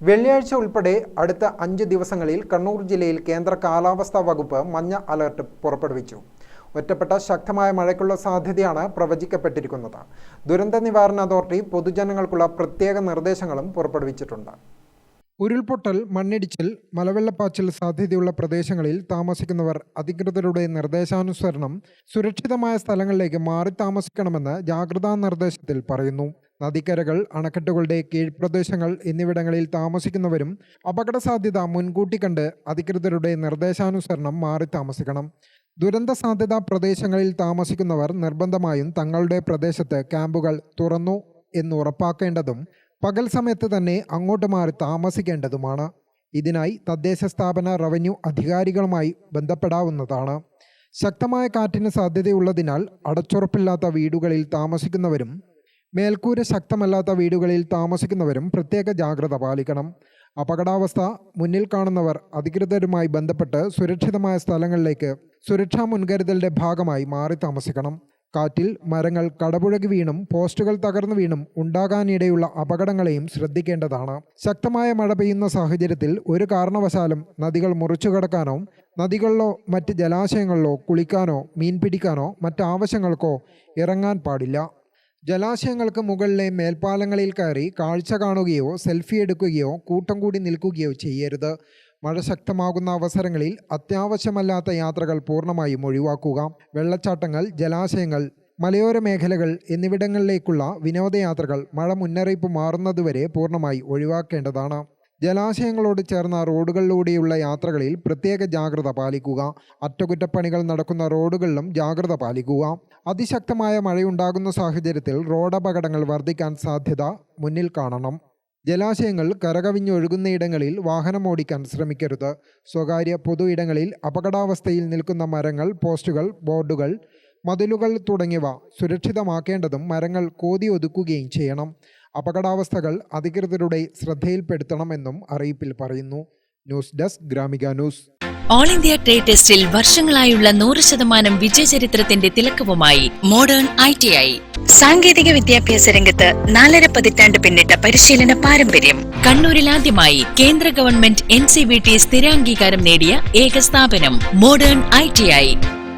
വെള്ളിയാഴ്ച ഉൾപ്പെടെ അടുത്ത അഞ്ച് ദിവസങ്ങളിൽ കണ്ണൂർ ജില്ലയിൽ കേന്ദ്ര കാലാവസ്ഥാ വകുപ്പ് മഞ്ഞ അലർട്ട് പുറപ്പെടുവിച്ചു. ഒറ്റപ്പെട്ട ശക്തമായ മഴയ്ക്കുള്ള സാധ്യതയാണ് പ്രവചിക്കപ്പെട്ടിരിക്കുന്നത്. ദുരന്ത നിവാരണ അതോറിറ്റി പൊതുജനങ്ങൾക്കുള്ള പ്രത്യേക നിർദ്ദേശങ്ങളും പുറപ്പെടുവിച്ചിട്ടുണ്ട്. ഉരുൾപൊട്ടൽ മണ്ണിടിച്ചിൽ മലവെള്ളപ്പാച്ചിൽ സാധ്യതയുള്ള പ്രദേശങ്ങളിൽ താമസിക്കുന്നവർ അധികൃതരുടെ നിർദ്ദേശാനുസരണം സുരക്ഷിതമായ സ്ഥലങ്ങളിലേക്ക് മാറി താമസിക്കണമെന്ന് ജാഗ്രതാ നിർദ്ദേശത്തിൽ പറയുന്നു. നദിക്കരകൾ അണക്കെട്ടുകളുടെ കീഴ്പ്രദേശങ്ങൾ എന്നിവിടങ്ങളിൽ താമസിക്കുന്നവരും അപകട സാധ്യത മുൻകൂട്ടി കണ്ട് അധികൃതരുടെ നിർദ്ദേശാനുസരണം മാറി താമസിക്കണം. ദുരന്ത സാധ്യതാ പ്രദേശങ്ങളിൽ താമസിക്കുന്നവർ നിർബന്ധമായും തങ്ങളുടെ പ്രദേശത്ത് ക്യാമ്പുകൾ തുറന്നു എന്ന് ഉറപ്പാക്കേണ്ടതും പകൽ സമയത്ത് തന്നെ അങ്ങോട്ട് മാറി താമസിക്കേണ്ടതുമാണ്. ഇതിനായി തദ്ദേശ സ്ഥാപന റവന്യൂ അധികാരികളുമായി ബന്ധപ്പെടാവുന്നതാണ്. ശക്തമായ കാറ്റിന് സാധ്യതയുള്ളതിനാൽ അടച്ചുറപ്പില്ലാത്ത വീടുകളിൽ താമസിക്കുന്നവരും മേൽക്കൂര ശക്തമല്ലാത്ത വീടുകളിൽ താമസിക്കുന്നവരും പ്രത്യേക ജാഗ്രത പാലിക്കണം. അപകടാവസ്ഥ മുന്നിൽ കാണുന്നവർ അധികൃതരുമായി ബന്ധപ്പെട്ട് സുരക്ഷിതമായ സ്ഥലങ്ങളിലേക്ക് സുരക്ഷാ മുൻകരുതലിന്റെ ഭാഗമായി മാറി താമസിക്കണം. കാറ്റിൽ മരങ്ങൾ കടപുഴകി വീണും പോസ്റ്റുകൾ തകർന്നു വീണും ഉണ്ടാകാനിടയുള്ള അപകടങ്ങളെയും ശ്രദ്ധിക്കേണ്ടതാണ്. ശക്തമായ മഴ പെയ്യുന്ന സാഹചര്യത്തിൽ ഒരു കാരണവശാലും നദികൾ മുറിച്ചു കടക്കാനോ നദികളിലോ മറ്റ് ജലാശയങ്ങളിലോ കുളിക്കാനോ മീൻ പിടിക്കാനോ മറ്റാവശ്യങ്ങൾക്കോ ഇറങ്ങാൻ പാടില്ല. ജലാശയങ്ങൾക്ക് മുകളിലെ മേൽപ്പാലങ്ങളിൽ കയറി കാഴ്ച കാണുകയോ സെൽഫി എടുക്കുകയോ കൂട്ടം കൂടി നിൽക്കുകയോ ചെയ്യരുത്. മഴ ശക്തമാകുന്ന അവസരങ്ങളിൽ അത്യാവശ്യമല്ലാത്ത യാത്രകൾ പൂർണമായും ഒഴിവാക്കുക. വെള്ളച്ചാട്ടങ്ങൾ ജലാശയങ്ങൾ മലയോര മേഖലകൾ എന്നിവിടങ്ങളിലേക്കുള്ള വിനോദയാത്രകൾ മഴ മുന്നറിയിപ്പ് മാറുന്നതുവരെ പൂർണമായി ഒഴിവാക്കേണ്ടതാണ്. ജലാശയങ്ങളോട് ചേർന്ന റോഡുകളിലൂടെയുള്ള യാത്രകളിൽ പ്രത്യേക ജാഗ്രത പാലിക്കുക. അറ്റകുറ്റപ്പണികൾ നടക്കുന്ന റോഡുകളിലും ജാഗ്രത പാലിക്കുക. അതിശക്തമായ മഴയുണ്ടാകുന്ന സാഹചര്യത്തിൽ റോഡപകടങ്ങൾ വർദ്ധിക്കാൻ സാധ്യത മുന്നിൽ കാണണം. ജലാശയങ്ങൾ കരകവിഞ്ഞൊഴുകുന്നയിടങ്ങളിൽ വാഹനം ഓടിക്കാൻ ശ്രമിക്കരുത്. സ്വകാര്യ പൊതു ഇടങ്ങളിൽ അപകടാവസ്ഥയിൽ നിൽക്കുന്ന മരങ്ങൾ പോസ്റ്റുകൾ ബോർഡുകൾ മതിലുകൾ തുടങ്ങിയവ സുരക്ഷിതമാക്കേണ്ടതും മരങ്ങൾ കോതി ഒതുക്കുകയും ചെയ്യണം. അപകടാവസ്ഥകൾ അധികൃതരുടെ ശ്രദ്ധയിൽപ്പെടുത്തണമെന്നും അറിയിപ്പിൽ പറയുന്നു. News desk Gramika news. All India trade ടെസ്റ്റിൽ വർഷങ്ങളായുള്ള നൂറ് ശതമാനം വിജയചരിത്രത്തിന്റെ തിലക്കവുമായി മോഡേൺ ഐ ടി ഐ സാങ്കേതിക വിദ്യാഭ്യാസ രംഗത്ത് നാലര പതിറ്റാണ്ട് പിന്നിട്ട പരിശീലന പാരമ്പര്യം. കണ്ണൂരിൽ ആദ്യമായി കേന്ദ്ര government N C B T സ്ഥിരാംഗീകാരം നേടിയ ഏക സ്ഥാപനം മോഡേൺ ഐ ടി ഐ